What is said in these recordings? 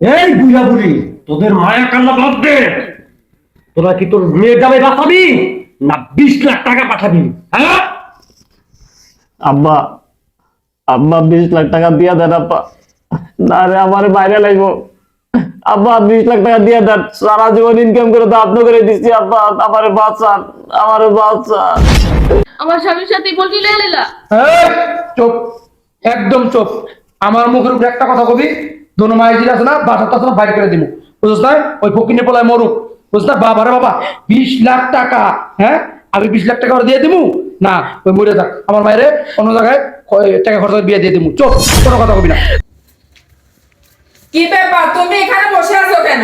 এই বুড়া বুড়ি তোদের মায়া কান্না বাদ দে তোরা কি তোর মেয়ের জামাই বাঁচাবি না বিশ লাখ টাকা পাঠাবি? হ্যাঁ? আব্বা আব্বা বিশ লাখ টাকা দিয়া দেন আব্বা। না রে আমার বাইরে লাগবো। আব্বা বিশ লাখ টাকা দিয়ে দেন। সারা জীবন ইনকাম করে দাঁত করে দিচ্ছি আব্বা। আমার বাঁচান আমার বাঁচান। আমার স্বামীর সাথে বলবি লেলা? এই, চুপ একদম চুপ। আমার মুখের উপরে একটা কথা কবি। দোনো মায়ের আছে না বাসার টাসা বাইর করে দিব বুঝছ না ওই ফকিনে পোলায় মরুক। বুঝছ না বাবা রে বাবা বিশ লাখ টাকা হ্যাঁ? আমি বিশ লাখ টাকা দিয়ে দিবো না ওই মরে যাক। আমার মায়ের অন্য জায়গায় টাকা খরচ বিয়ে দিয়ে দিবো চুপ কোনো কথা কবি না। কি ব্যাপার? তুমি এখানে বসে আছো কেন?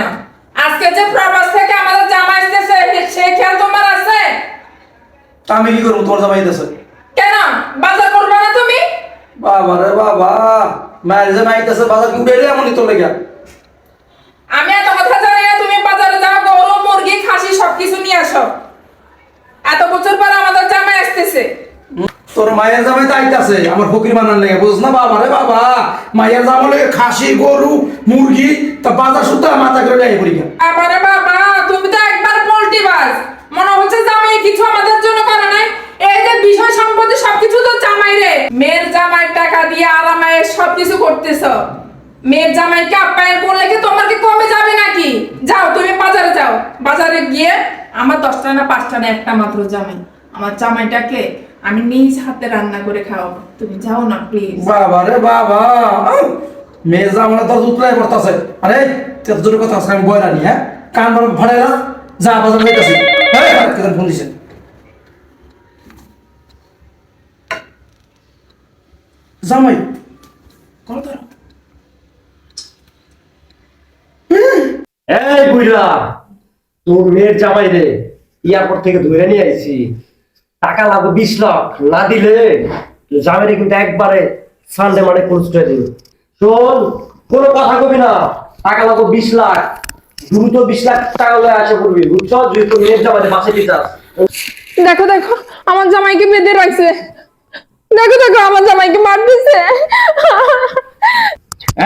আজকে যে প্রবাস থেকে আমাদের জামা আসতেছে সেই খেয়াল তোমার আছে? আমি কি করব? তোমার জামাই দিতেছে কেন? বাজার করবে না তুমি? বাবা রে বাবা। মায়ের যে মাইতেছে বাজার কি উঠে এমনই তোর লেগে? আমি এত কথা জানি না তুমি বাজারে যাও গরু মুরগি খাসি সবকিছু নিয়ে আসো। এত বছর পর আমাদের জামাই আসতেছে। তোর মায়ের জামাই তো আইতাছে আমার ফকির বানার লেগে বুঝ না বাবা রে বাবা? মায়ের জামা লেগে খাসি গরু মুরগি তা বাজার সুতা মাথা করে যাই পড়ি আবারে বাবা তুমি তো একবার পোল্টি বাজ মনে হচ্ছে জামাই কিছু আমাদের জন্য করে নাই এই যে বিষয় সম্পত্তি সবকিছু তো জামাই রে মেয়ের জামাই টাকা দিয়ে আরামায় সবকিছু করতেছ? মেয়ের জামাইকে আপ্যায়ন করলে কি তোমার কি কমে যাবে নাকি? যাও, তুমি বাজারে যাও। বাজারে গিয়ে আমার দশটা না পাঁচটা না একটা মাত্র জামাই। আমার জামাইটাকে আমি নিজ হাতে রান্না করে খাওয়াবো। তুমি যাও না প্লিজ বাবা রে বাবা। মেয়ের জামা তো উতলাই পড়তাছে। আরে তোর জোরে কথা আছে, আমি বয়রানি হ্যাঁ? কান বড় ভাড়াই না যা, বাজার যাইতাছি হ্যাঁ ফোন দিছেন জামাই কল ধরো এই বুড়া তোর মেয়ের জামাই রে এয়ারপোর্ট থেকে ধরে নিয়ে আইছি। টাকা লাগবে বিশ লাখ না দিলে জামাইরে কিন্তু একবারে সানডে মানে ক্লোজ করে দিবি। শোন কোনো কথা কবি না টাকা লাগবে বিশ লাখ। দ্রুত বিশ লাখ টাকা লয়ে আসে করবি বুঝছ? যদি তোর মেয়ের জামাইরে বাসে দিতে দেখো দেখো আমার জামাইকে বেঁধে রাখছে। দেখো দেখো আমার জামাইকে মারতেছে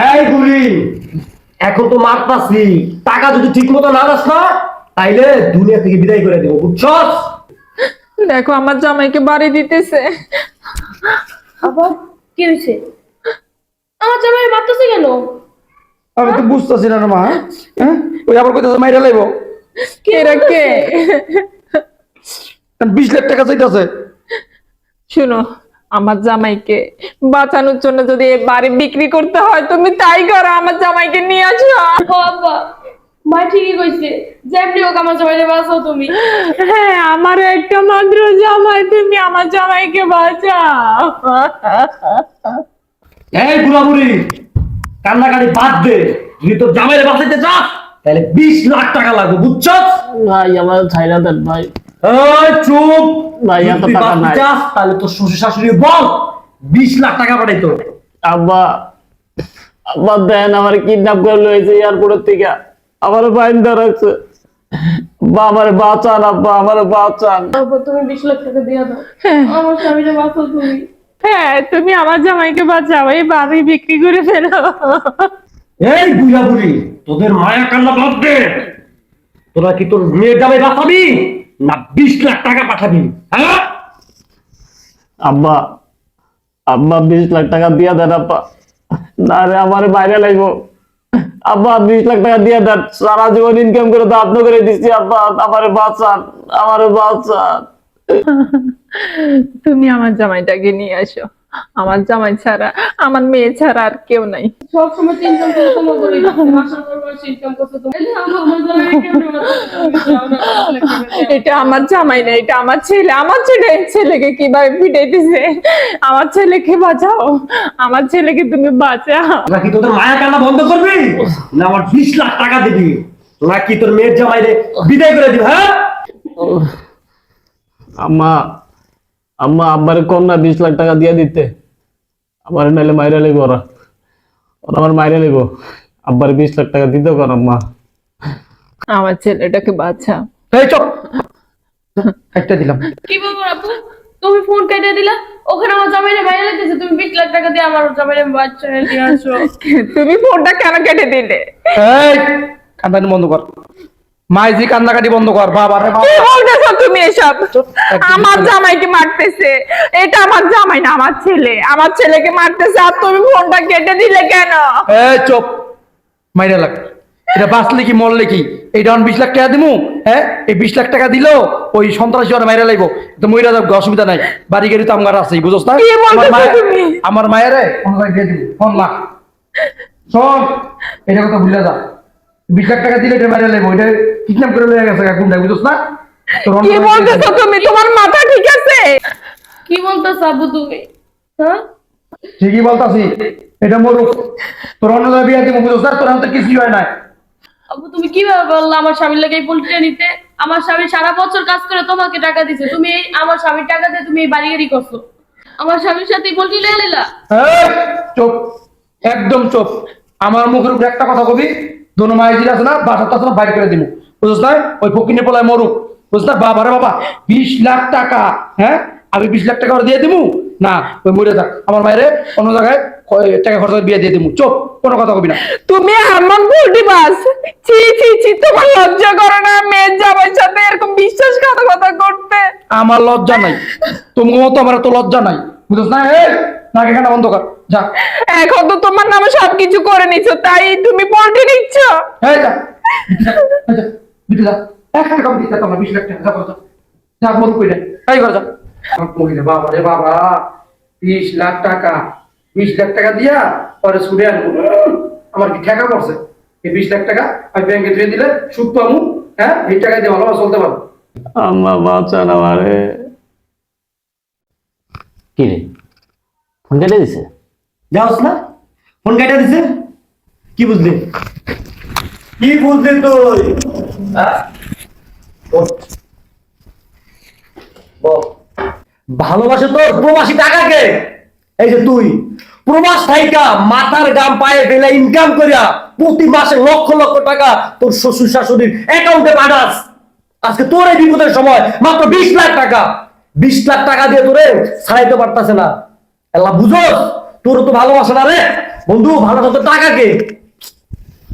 এই বুড়ি এখন তো মারতাছি টাকা যদি ঠিক মতো না দাস না তাইলে দুনিয়া থেকে বিদায় করে দেবো বুঝছস? দেখো আমার জামাইকে বাড়ি দিতেছে। আবার কি হয়েছে? আমার জামাই মারতেছে কেন? আমি তো বুঝতেছি না মা হ্যাঁ? ওই আবার কইতাছে মাইরা লাইব। এরা কে? বিশ লাখ টাকা চাইতাছে? শুনো আমার জামাইকে বাঁচানোর জন্য যদি বাড়ি বিক্রি করতে হয় তুমি তাই করো আমার জামাইকে নিয়ে আসো। মা ঠিকই কইছে যেমনি হোক আমার জামাইরে বাঁচাও তুমি। হ্যাঁ আমার একটা মাত্র জামাই তুমি আমার জামাইকে বাঁচাও। এই বুড়া বুড়ি কান্নাকাটি বাদ দে। যদি তোর জামাইরে বাঁচাইতে চাস তাহলে বিশ লাখ টাকা লাগবে বুঝছস? ভাই আমার ছাইরা দেন ভাই। চুপ! ভাই, এত টাকা নাই। তাহলে তোর শ্বশুর শাশুড়ি বল বিশ লাখ টাকা পাঠাইতো আব্বা আব্বা দেন আমার কিডন্যাপ করে লয়েছে এয়ারপোর্টের থেকে। আমার বাইন্দা রাখছে বা আমার বাঁচান আব্বা আমার বাঁচান। তুমি বিশ লাখ টাকা দিয়ে দাও। আমার স্বামীরে বাঁচাও তুমি। হ্যাঁ তুমি আমার জামাইকে বাঁচাও এই বাড়ি বিক্রি করে ফেলো। এই বুড়া বুড়ি তোদের মায়া কান্না বাদ দে তোরা কি তোর মেয়ের জামাই বাঁচাবি? না বিশ লাখ টাকা পাঠাবি হ্যাঁ? আব্বা আব্বা বিশ লাখ টাকা দিয়া দেন আব্বা। না রে আমার বাইরে লাগবো। আব্বা বিশ লাখ টাকা দিয়ে দেন। সারা জীবন ইনকাম করে দাঁত করে দিচ্ছি আব্বা। আমার বাঁচান আমার বাঁচান। তুমি আমার জামাইটাকে নিয়ে আসো। আমার জামাই ছাড়া আমার মেয়ে ছাড়া আর কেউ নাই। ইনকাম তোমার ইনকাম করছ। এটা আমার জামাই না এটা আমার ছেলে। আমার ছেলে ছেলেকে কীভাবে দিছে? আমার ছেলেকে বাঁচাও। আমার ছেলেকে তুমি বাঁচাও। তোরা কি তোদের মায়া কান্না বন্ধ করবি? না আমার বিশ লাখ টাকা দিবি। নাকি তোর মেয়ের জামাইরে বিদায় করে দিবি হ্যাঁ? আম্মা আম্মা আব্বারে কম না বিশ লাখ টাকা দিয়ে দিতে। আমার নাইলে মাইরা লিব ওরা। ওরা আমার মাইরা লিব আব্বারে বিশ লাখ টাকা দিতে কর আম্মা। আমার ছেলেটাকে বাঁচাও এই চপ! একটা দিলাম। কি বলব আপু? তুমি ফোন কেটে দিলা? ওখানে আমার জামাইরে বাইরে লাগতেছে তুমি বিশ লাখ টাকা দিয়ে আমার জামাইরে বাচ্চা নিয়ে আসো তুমি ফোনটা কেন কেটে দিলে? এই কান্দানি বন্ধ কর। মাইজি কান্দাকাটি বন্ধ কর বাবা রে বাবা। কি বলতেছো তুমি এসব? আমার জামাইকে মারতেছে। এটা আমার জামাই না আমার ছেলে। আমার ছেলেকে মারতেছে আর তুমি ফোনটা কেটে দিলে কেন? এই চুপ মাইরা লাগ। এটা বাঁচলে কি মরলে কি? এই ডাউন বিশ লাখ টাকা দিমু হ্যাঁ? এই বিশ লাখ টাকা দিলো ওই সন্ত্রাসী ওরা মাইরা লাগবো তো মইরা যাবে অসুবিধা নাই। বাড়ি গাড়ি তো আমার আছে বুঝছ না? আমার মায়ের- ফোন দিবি ফোন লাখ শোন এটা কথা ভুলে যা। বিশ লাখ টাকা দিলে এটা মাইরা লাগবো এটা কিডন্যাপ করে লয়ে গেছে কোনটা বুঝছ না? কি বলতেছো তুমি? তোমার মাথা ঠিক আছে? কি বলতেছ আব্বু তুমি? হ্যাঁ? ঠিকই বলতাছি এটা মরুক। তোর অন্য জায়গায় বিয়ে দিব বুঝছ না? তোর কিছুই হয় না আব্বু তুমি কীভাবে বললা আমার স্বামীর লাগে পোল্ট্রিটা নিতে? আমার স্বামী সারা বছর কাজ করে তোমাকে টাকা দিছে। তুমি আমার স্বামীর টাকা দিয়ে তুমি এই বাড়ি গাড়ি করছ। আমার স্বামীর সাথে পোল্ট্রি লেগে এই, চুপ। একদম চুপ। আমার মুখের উপরে একটা কথা কবি। দোনো মায়ের আছে না বাসার আছে না বাইর করে দিব বুঝছ না ওই ফকিনে পোলায় মরুক। বুঝছ না বাবা রে বাবা বিশ লাখ টাকা হ্যাঁ? আমি বিশ লাখ টাকা দিয়ে দিবো না ওই মরে যাক। আমার মায়ের অন্য জায়গায় টাকা খরচ বিয়ে দিয়ে দিবো চুপ কোনো কথা কবি না। তুমি এমন ভুলটি বাস। ছি ছি ছি তোমার লজ্জা করে না মেয়ের জামাইয়ের সাথে এরকম বিশ্বাসঘাতকতা করতে? আমার লজ্জা নাই। তুমি মতো আমার তো লজ্জা নাই। বুঝছ না? এই নাকে খানা বন্ধ কর। যা। এখন তো তোমার নামে সবকিছু করে নিছো তাই তুমি পল্টে নিচ্ছ? এই যা। বিটে যা এক টাকা দিতে তোমার বিশ লাখ টাকা যা যা। কর আমার বাবা রে বাবা বিশ লাখ টাকা। বিশ লাখ টাকা দিয়া পরে সুদে আনব আমার কি ঠেকা পড়ছে? এই বিশ লাখ টাকা আমি ব্যাংকে ধুয়ে দিলে সুদ পাবো। হ্যাঁ এই টাকা দিয়ে ভালোভাবে চলতে পারব। আম্মা বাঁচান আমারে। কি রে? ফোন কেটে দিছে? যাওস না ফোন কেটে দিছে? কি বুঝলি? কি বুঝলি তুই? হ্যাঁ? ভালোবাসে তোর প্রবাসী টাকাকে এই যে তুই। প্রবাস থাইকা মাথার গাম পায়ে ফেলে ইনকাম করিয়া প্রতি মাসে লক্ষ লক্ষ টাকা তোর শ্বশুর শাশুড়ির অ্যাকাউন্টে পাঠাস। আজকে তোর এই বিপদের সময় মাত্র বিশ লাখ টাকা। বিশ লাখ টাকা দিয়ে তোরে ছাড়াইতে পারতাছে না। এলা বুঝোস তোর তো ভালোবাসে না রে। বন্ধু ভালোবাসা তো টাকাকে।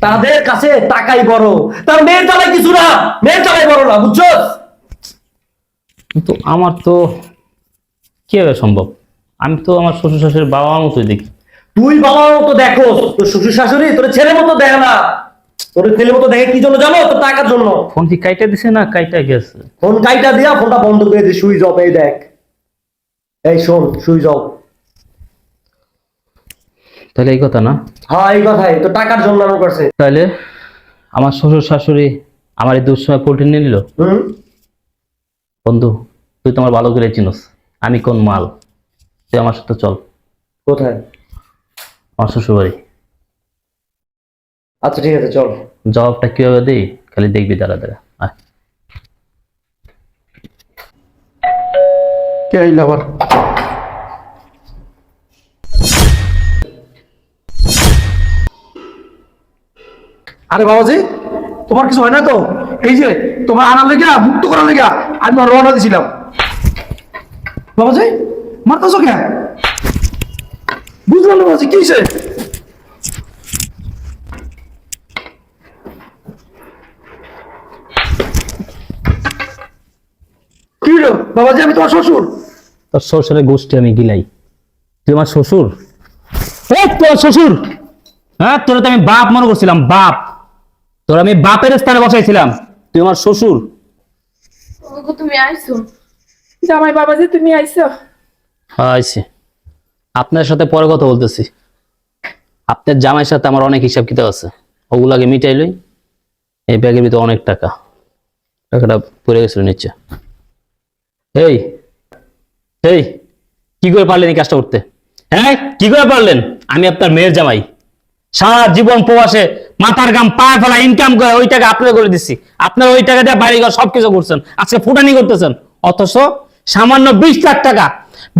তাদের কাছে টাকাই বড়। তার মেয়ের চালাই কিছু না। মেয়ের চালাই বড় না বুঝছস? কিন্তু আমার তো কীভাবে সম্ভব? আমি তো আমার শ্বশুর শাশুড়ির বাবা মতোই দেখি। তুই বাবার মতো দেখো তোর শ্বশুর শাশুড়ি তোর ছেলের মতো দেখে না। তোর ছেলের মতো দেখে কি জন্য জানো? তোর টাকার জন্য। ফোন কি কাইটা দিছে না কাইটা গেছে? ফোন কাইটা দিয়া ফোনটা বন্ধ করে দিয়ে সুইচ অফ এই দেখ। এই শোন সুইচ অফ। তাহলে এই কথা না? হ্যাঁ এই কথাই। তো টাকার জন্য আমার করছে। তাহলে আমার শ্বশুর শাশুড়ি আমার এই দুঃসময় পোল্ট্রি নিয়ে নিল? বন্ধু তুই তোমার ভালো করে চিনস। আমি কোন মাল? তুই আমার সাথে চল। কোথায়? আমার শ্বশুর বাড়ি আচ্ছা ঠিক আছে চল। জবাবটা কীভাবে দিই? খালি দেখবি দাঁড়া দাঁড়া কে আইল আবার? আরে বাবাজি তোমার কিছু হয় না তো? এই যে তোমার আনার লেগে মুক্ত করার লেগে আমি রওনা দিছিলাম। বাবাজি মারতেছো কে বুঝলাম না বাবাজি কি হয়েছে কি হলো বাবাজি আমি তোমার শ্বশুর। তোর শ্বশুরের গোষ্ঠী আমি গিলাই। তুই আমার শ্বশুর? এই তোর শ্বশুর? হ্যাঁ তোরা তো আমি বাপ মনে করছিলাম বাপ। তোর আমি বাপের স্থানে বসাইছিলাম। তুই আমার শ্বশুর? ওগো তুমি আইছো। জামাই বাবাজি তুমি আইছো। আইসি আপনার সাথে পরে কথা বলতেছি। আপনার জামাইয়ের সাথে আমার অনেক হিসাব কিতাব আছে। ওগুলাকে মিটাইলই এই ব্যাগের ভিতরে অনেক টাকা। টাকাটা পড়ে গেছিল নিচে। এই এই, কি করে পারলেন এই কাজটা করতে? হ্যাঁ কি করে পারলেন? আমি আপনার মেয়ের জামাই। সারা জীবন প্রবাসে মাথার গাম পায়ে ফেলা ইনকাম করে ওই টাকা আপনার করে দিচ্ছি। আপনার ওই টাকা দিয়ে বাড়ি ঘর সবকিছু করছেন, আজকে ফুটানি করতেছেন। অথচ সামান্য বিশ লাখ টাকা,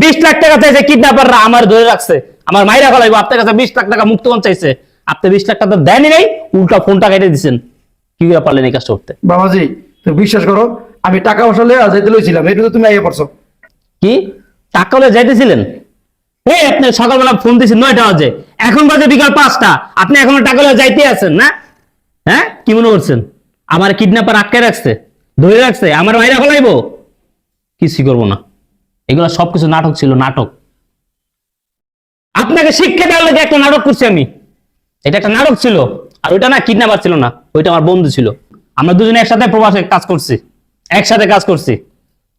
বিশ লাখ টাকা চাইছে কিডন্যাপাররা আমার ধরে রাখছে। আমার মাইরা ফেলাইবো, আপনার কাছে বিশ লাখ টাকা মুক্তগণ চাইছে। আপনি বিশ লাখ টাকা দেয়নি নাই, উল্টা ফোনটা কেটে দিচ্ছেন। কি করে পারলেন এই কাজটা করতে? বাবাজি, তুমি বিশ্বাস করো আমি টাকা পয়সা লেগে যাইতে লইছিলাম, এটা তো তুমি আইয়ে পড়ছো। কি? টাকা হলে যাইতেছিলেন? এই আপনি সকালবেলা ফোন দিয়েছেন নয়টা বাজে। এখন বাজে বিকাল পাঁচটা। আপনি এখনও টাকা হলে যাইতে আছেন না? হ্যাঁ? কি মনে করছেন? আমার কিডন্যাপার আটকে রাখছে, ধরে রাখছে, আমার বাইরে ফলাইবো? কিছুই করব না। এগুলো সবকিছু নাটক ছিল, নাটক। আপনাকে শিক্ষা দেওয়ার লাগে একটা নাটক করছি আমি। এটা একটা নাটক ছিল, আর ওইটা না কিডন্যাপার ছিল না, ওইটা আমার বন্ধু ছিল। আমরা দুজনে একসাথে প্রবাসে কাজ করছি। একসাথে কাজ করছি।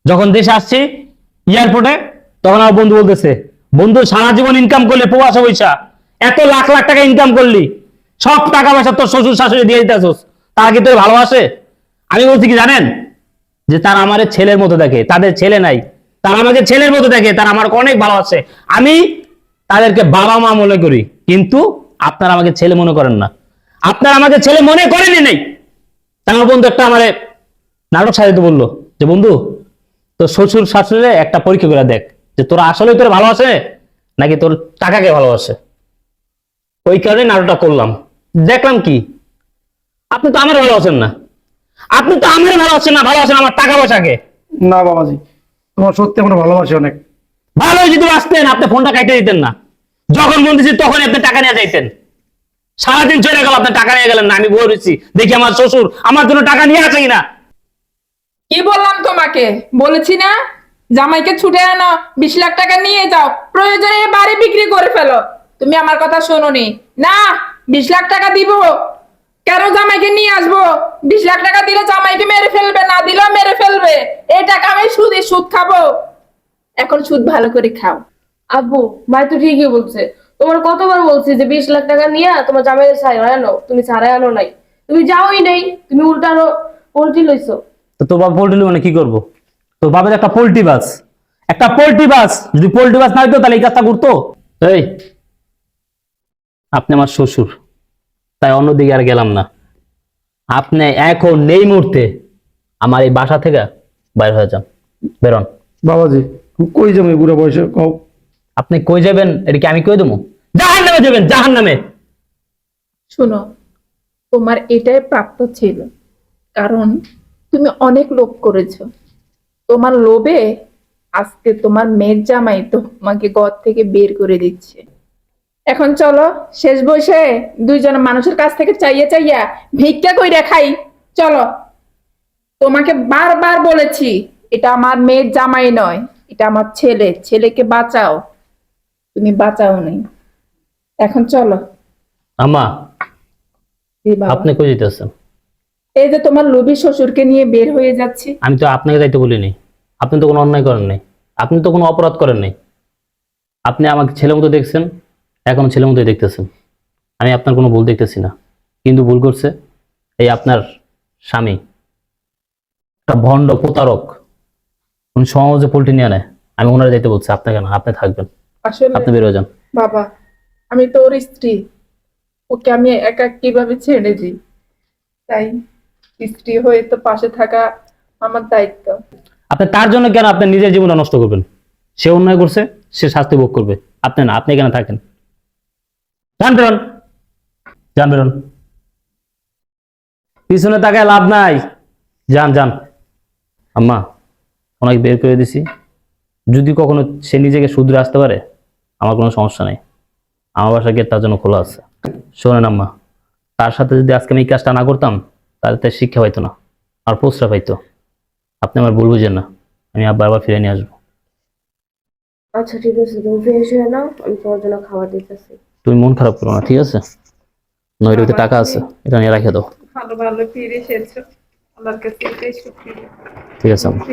যখন দেশে আসছি এয়ারপোর্টে তখন আমার বন্ধু বলতেছে, বন্ধু, সারা জীবন ইনকাম করলে প্রবাসে পয়সা এত লাখ লাখ টাকা ইনকাম করলি। সব টাকা পয়সা তোর শ্বশুর শাশুড়ি দিয়ে দিতেছস। তারা কি তোর ভালোবাসে? আমি বলছি কি, জানেন যে তারা আমার ছেলের মতো দেখে। তাদের ছেলে নাই। তারা আমাকে ছেলের মতো দেখে। তারা আমার অনেক ভালোবাসে। আমি তাদেরকে বাবা মা মনে করি। কিন্তু আপনারা আমাকে ছেলে মনে করেন না। আপনারা আমাকে ছেলে মনে করেনি নাই। তার বন্ধু একটা আমারে নাটক সাজাতে বলল যে বন্ধু তোর শ্বশুর শাশুড়ি একটা পরীক্ষা করে দেখ যে তোরা আসলে তোর ভালোবাসে নাকি তোর টাকাকে ভালোবাসে? ওই কারণে নাটকটা করলাম। দেখলাম কি? আপনি তো আমার ভালোবাসেন না। আপনি তো আমার ভালোবাসেন না ভালোবাসেন আমার টাকা পয়সাকে না বাবাজি তোমার সত্যি আমার ভালোবাসি অনেক। ভালো যদি আসতেন আপনি ফোনটা কাটে দিতেন না। যখন মন দিছি তখন আপনি টাকা নিয়ে যাইতেন। সারাদিন চলে গেল আপনি টাকা নিয়ে গেলেন না আমি বলেছি দেখি আমার শ্বশুর আমার জন্য টাকা নিয়ে আছে কিনা। কি বললাম তোমাকে? বলেছি না? জামাইকে ছুটে আনো, বিশ লাখ টাকা নিয়ে যাও, প্রয়োজনে বাড়ি বিক্রি করে ফেলো। তুমি আমার কথা শোনোনি। না, বিশ লাখ টাকা দিব। কেন জামাইকে নিয়ে আসব? বিশ লাখ টাকা দিলে জামাইকে মেরে ফেলবে, না দিলেও মেরে ফেলবে। এই টাকা আমি সুদে সুদ খাব। এখন সুদ ভালো করে খাও। আব্বু, ভাই তো ঠিকই বলছে। তোমার কতবার বলছি যে বিশ লাখ টাকা নিয়ে তোমার জামাই ছাড়াই আনো, তুমি ছাড়াই আনো নাই। তুমি যাওই নাই, তুমি উল্টানো, উল্টি লইছো। তো তোর বাবা পোল্ট্রি মানে কি করব? তোর বাবার একটা পোল্ট্রি বাস। একটা পোল্ট্রি বাস। যদি পোল্ট্রি বাস না হইতো তাহলে এই কাজটা করতো? এই আপনি আমার শ্বশুর। তাই অন্যদিকে আর গেলাম না। আপনি এখন নেই মুহূর্তে আমার এই বাসা থেকে বাইর হয়ে যান। বেরোন। বাবাজি কই যাব এই বুড়ো বয়সে? কও। আপনি কই যাবেন? এটা কি আমি কই দেবো? জাহান নামে যাবেন জাহান নামে শোনো তোমার এটাই প্রাপ্ত ছিল। কারণ তুমি অনেক লোভ করেছ। তোমার লোভে আজকে তোমার মেয়ের জামাই তোমাকে ঘর থেকে বের করে দিচ্ছে। এখন চলো শেষ বসে দুইজন মানুষের কাছ থেকে চাইয়া চাইয়া ভিক্ষা কইরা খাই। চলো তোমাকে বারবার বলেছি এটা আমার মেয়ের জামাই নয় এটা আমার ছেলে ছেলেকে বাঁচাও। তুমি বাঁচাও নেই। এখন চলো। আমা আপনি কই যেতেছেন এই যে তোমার লোভী শ্বশুরকে নিয়ে বের হয়ে যাচ্ছি। আমি তো আপনাকে যাইতে বলিনি। আপনি তো কোনো অন্যায় করেন নাই। আপনি তো কোনো অপরাধ করেন নাই। আপনি আমাকে ছেলে মতো দেখছেন এখন ছেলে মতোই দেখতেছেন। আমি আপনার কোনো ভুল দেখতেছি না। কিন্তু ভুল করছে এই আপনার স্বামী। একটা ভণ্ড প্রতারক। উনি সমাজে পোল্ট্রি নিয়ে নেয় আমি ওনারা যাইতে বলছি আপনাকে না আপনি থাকবেন। আপনি বেরোয় যান। বাবা আমি তো ওর স্ত্রী। ওকে আমি একা কীভাবে ছেড়ে দিই? তাই স্ত্রী হয়ে তো পাশে থাকা আমার দায়িত্ব। আপনি তার জন্য কেন আপনি নিজের জীবনটা নষ্ট করবেন? সে অন্যায় করছে, সে শাস্তি ভোগ করবে। আপনি না, আপনি কেন থাকেন। যান বেরোন। বেরোন। পিছনে তাকায় লাভ নাই। যান যান আম্মা, ওনাকে বের করে দিছি। যদি কখনো সে নিজেকে শুধরে আসতে পারে, আমার কোনো সমস্যা নেই। আমার বাসা গেট তার জন্য খোলা আছে। শোনেন আম্মা, তার সাথে যদি আজকে আমি এই কাজটা না করতাম তাহলে তার শিক্ষা পাইতো না আর প্রশ্রয় পাইতো। আপনি আমার ভুল বুঝেন না আমি আবার আবার ফিরে নিয়ে আসব। আচ্ছা ঠিক আছে তুমি ফিরে এসে নাও আমি তোমার জন্য খাবার দিতেছি। তুমি মন খারাপ করো না ঠিক আছে? নইরুতে টাকা আছে এটা নিয়ে রাখে দাও। ভালো ভালো ফিরে এসেছ আমার কাছে ঠিক আছে আম্মা